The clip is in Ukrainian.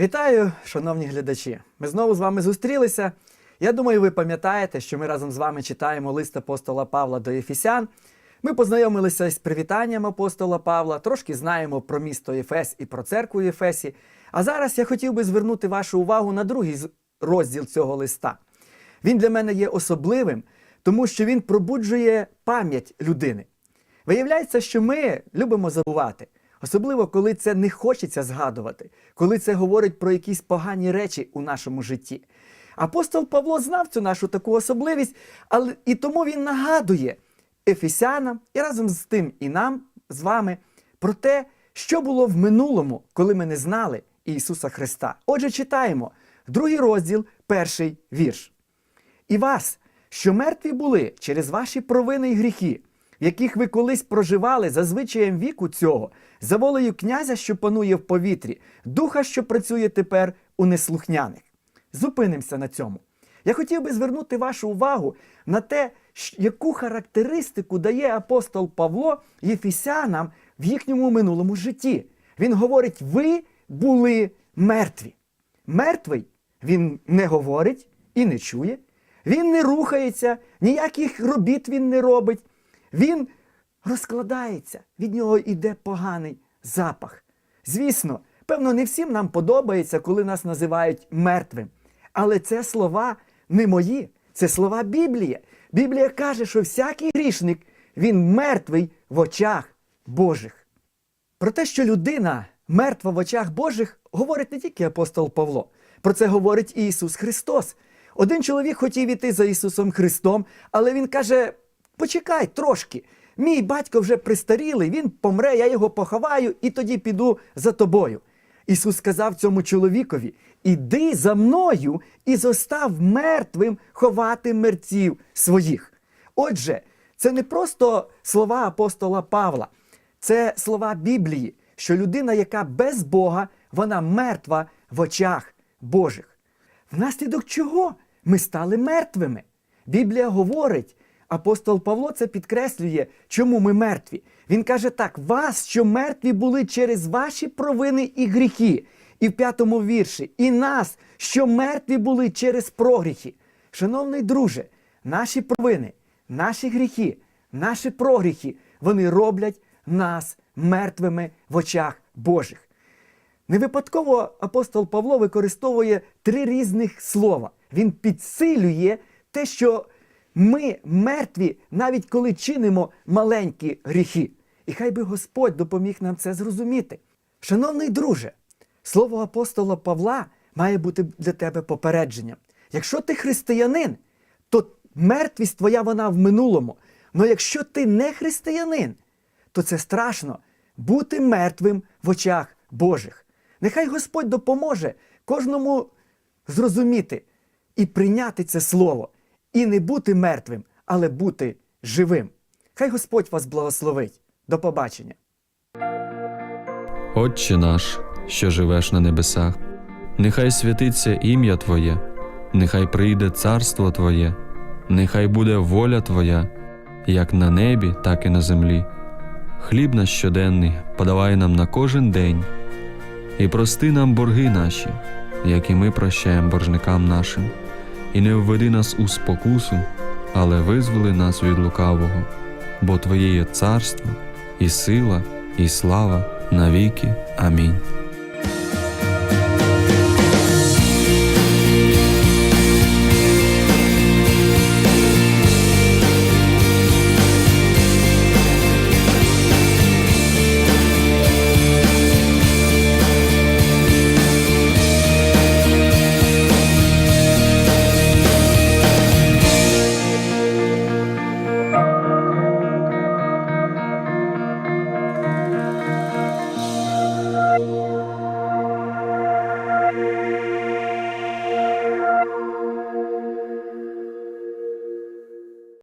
Вітаю, шановні глядачі! Ми знову з вами зустрілися. Я думаю, ви пам'ятаєте, що ми разом з вами читаємо лист апостола Павла до Єфісян. Ми познайомилися з привітанням апостола Павла, трошки знаємо про місто Єфес і про церкву Єфесі. А зараз я хотів би звернути вашу увагу на другий розділ цього листа. Він для мене є особливим, тому що він пробуджує пам'ять людини. Виявляється, що ми любимо забувати, особливо коли це не хочеться згадувати, коли це говорить про якісь погані речі у нашому житті. Апостол Павло знав цю нашу таку особливість, але і тому він нагадує ефесянам і разом з тим і нам з вами про те, що було в минулому, коли ми не знали Ісуса Христа. Отже, читаємо другий розділ, перший вірш і вас, що мертві були через ваші провини й гріхи, в яких ви колись проживали за звичаєм віку цього, за волею князя, що панує в повітрі, духа, що працює тепер у неслухняних. Зупинимося на цьому. Я хотів би звернути вашу увагу на те, яку характеристику дає апостол Павло Єфісянам в їхньому минулому житті. Він говорить: ви були мертві. Мертвий він не говорить і не чує, він не рухається, ніяких робіт він не робить. Він розкладається, від нього йде поганий запах. Звісно, певно, не всім нам подобається, коли нас називають мертвим. Але це слова не мої, це слова Біблії. Біблія каже, що всякий грішник він мертвий в очах Божих. Про те, що людина мертва в очах Божих, говорить не тільки апостол Павло. Про це говорить і Ісус Христос. Один чоловік хотів іти за Ісусом Христом, але він каже: почекай трошки. Мій батько вже пристарілий, він помре, я його поховаю і тоді піду за тобою. Ісус сказав цьому чоловікові: Іди за мною і зостав мертвим ховати мерців своїх. Отже, це не просто слова апостола Павла, це слова Біблії, що людина, яка без Бога, вона мертва в очах Божих. Внаслідок чого ми стали мертвими? Біблія говорить, апостол Павло це підкреслює, чому ми мертві. Він каже так: вас, що мертві були через ваші провини і гріхи. І в п'ятому вірші, і нас, що мертві були через прогріхи. Шановний друже, наші провини, наші гріхи, наші прогріхи, вони роблять нас мертвими в очах Божих. Не випадково апостол Павло використовує три різних слова. Він підсилює те, що ми мертві, навіть коли чинимо маленькі гріхи. І хай би Господь допоміг нам це зрозуміти. Шановний друже, слово апостола Павла має бути для тебе попередженням. Якщо ти християнин, то мертвість твоя вона в минулому. Але якщо ти не християнин, то це страшно бути мертвим в очах Божих. Нехай Господь допоможе кожному зрозуміти і прийняти це слово, і не бути мертвим, але бути живим. Хай Господь вас благословить. До побачення. Отче наш, що живеш на небесах, нехай святиться ім'я Твоє, нехай прийде царство Твоє, нехай буде воля Твоя, як на небі, так і на землі. Хліб наш щоденний подавай нам на кожен день, і прости нам борги наші, як і ми прощаємо боржникам нашим, і не введи нас у спокусу, але визволи нас від лукавого, бо Твоє є царство, і сила, і слава навіки. Амінь.